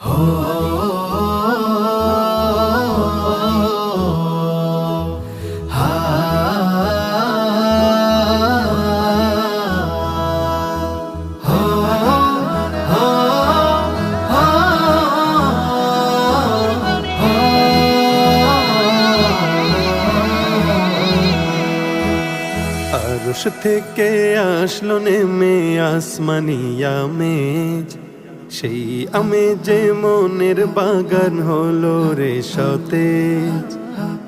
আরশ থেকে আসলো নেমে আসমানি আমেজ সেই আমি আমেজে মনের বাগান হলো রে সতেজ।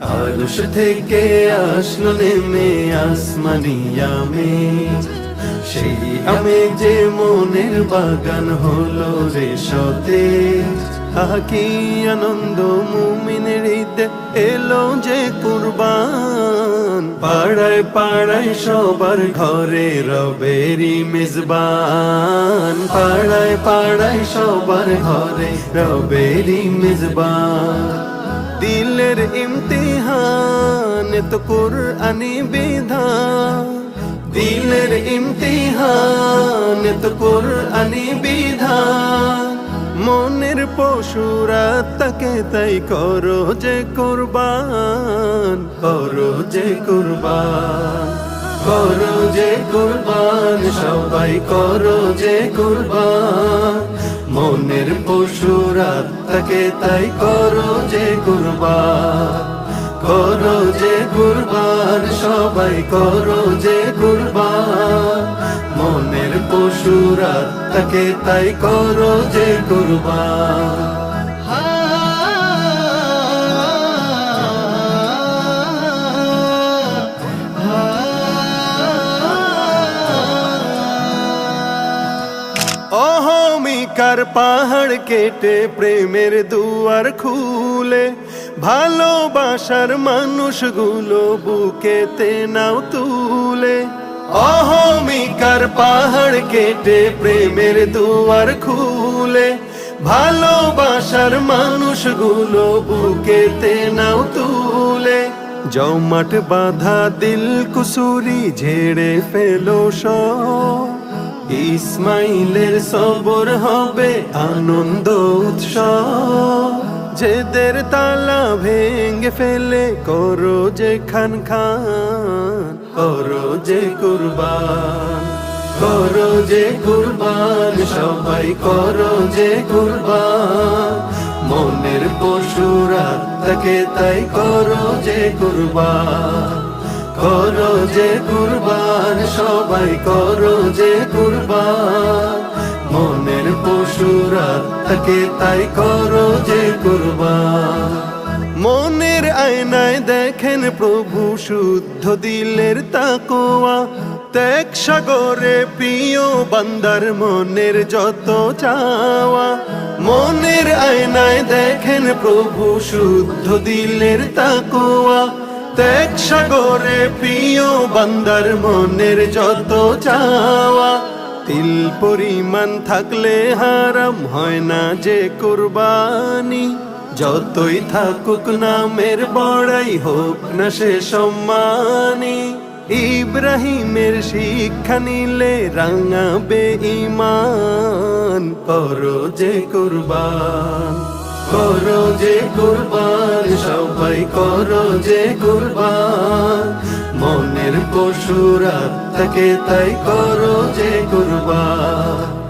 আরশ থেকে আসলো নেমে আসমানি মে সেই আমি আমেজে মনের বাগান হলো রে সতেজ। আহা, কি আনন্দ ঈদে এলো যে কুরবান। পাড়ায় পাড়ায় সবার ঘরে রবেরি মেজবান। পাড়ায় পাড়ায় সবার ঘরে রবেরি মেজবান। দিলের ইমতিহান তো কুরআনি বিধান। দিলের ইমতিহান তো কুরআনি বিধান। মনের পশুরা তাকে তাই করো যে কুরবান, করো যে কুরবান, করো যে কুরবান, সবাই করো যে কুরবান। মনের পশুরা তাকে তাই করো যে কুরবান, করো যে কুরবান, সবাই করো যে কুরবান। পশুরা তাকে তাই করো যে কুরবান পাহাড় কেটে প্রেমের দুয়ার খুলে, ভালোবাসার মানুষগুলো বুকেতে নাও তুলে। অহমিকার পাহাড় কেটে প্রেমের দুয়ার খুলে ভালোবাসার মানুষগুলো বুকেতে নাও তুলে জমাট বাধা দিল কুসুরি ঝেড়ে ফেলো ইসমাইলের সবর হবে আনন্দ উৎসব যেদের তালা ভেঙে ফেলে করো যে খান খান করো যে কুরবান, করো যে কুরবান, সবাই করো যে কুরবান। মনের পশুরা তাকে তাই করো যে কুরবান, করো যে কুরবান, সবাই করো যে কুরবান। মনের পশুরা তাকে তাই করো যে কুরবান। আয়নায় দেখেন প্রভু শুদ্ধ দিলের তাকোয়া। ত্যাগ সাগরে প্রিয় বান্দার মনের যত চাওয়া। মনের আয়নায় দেখেন প্রভু শুদ্ধ দিলের তাকোয়া। ত্যাগ সাগরে প্রিয় বান্দার মনের যত চাওয়া। তিল পরিমাণ থাকলে হারাম হয় না যে কুরবানি। যতই থাকুক নামের বড়াই হোক না সে সম্মানী ইব্রাহিমের শিক্ষা নিলে রাঙাবে ইমান করো যে কুরবান, করো যে কুরবান, সবাই করো যে কুরবান। মনের পশুরা তাকে তাই করো যে কুরবান।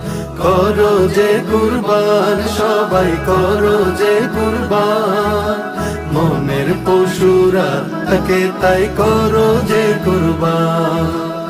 করো যে কুরবান সবাই করো যে কুরবান। মনের পশুরা তাকে তাই করো যে কুরবান।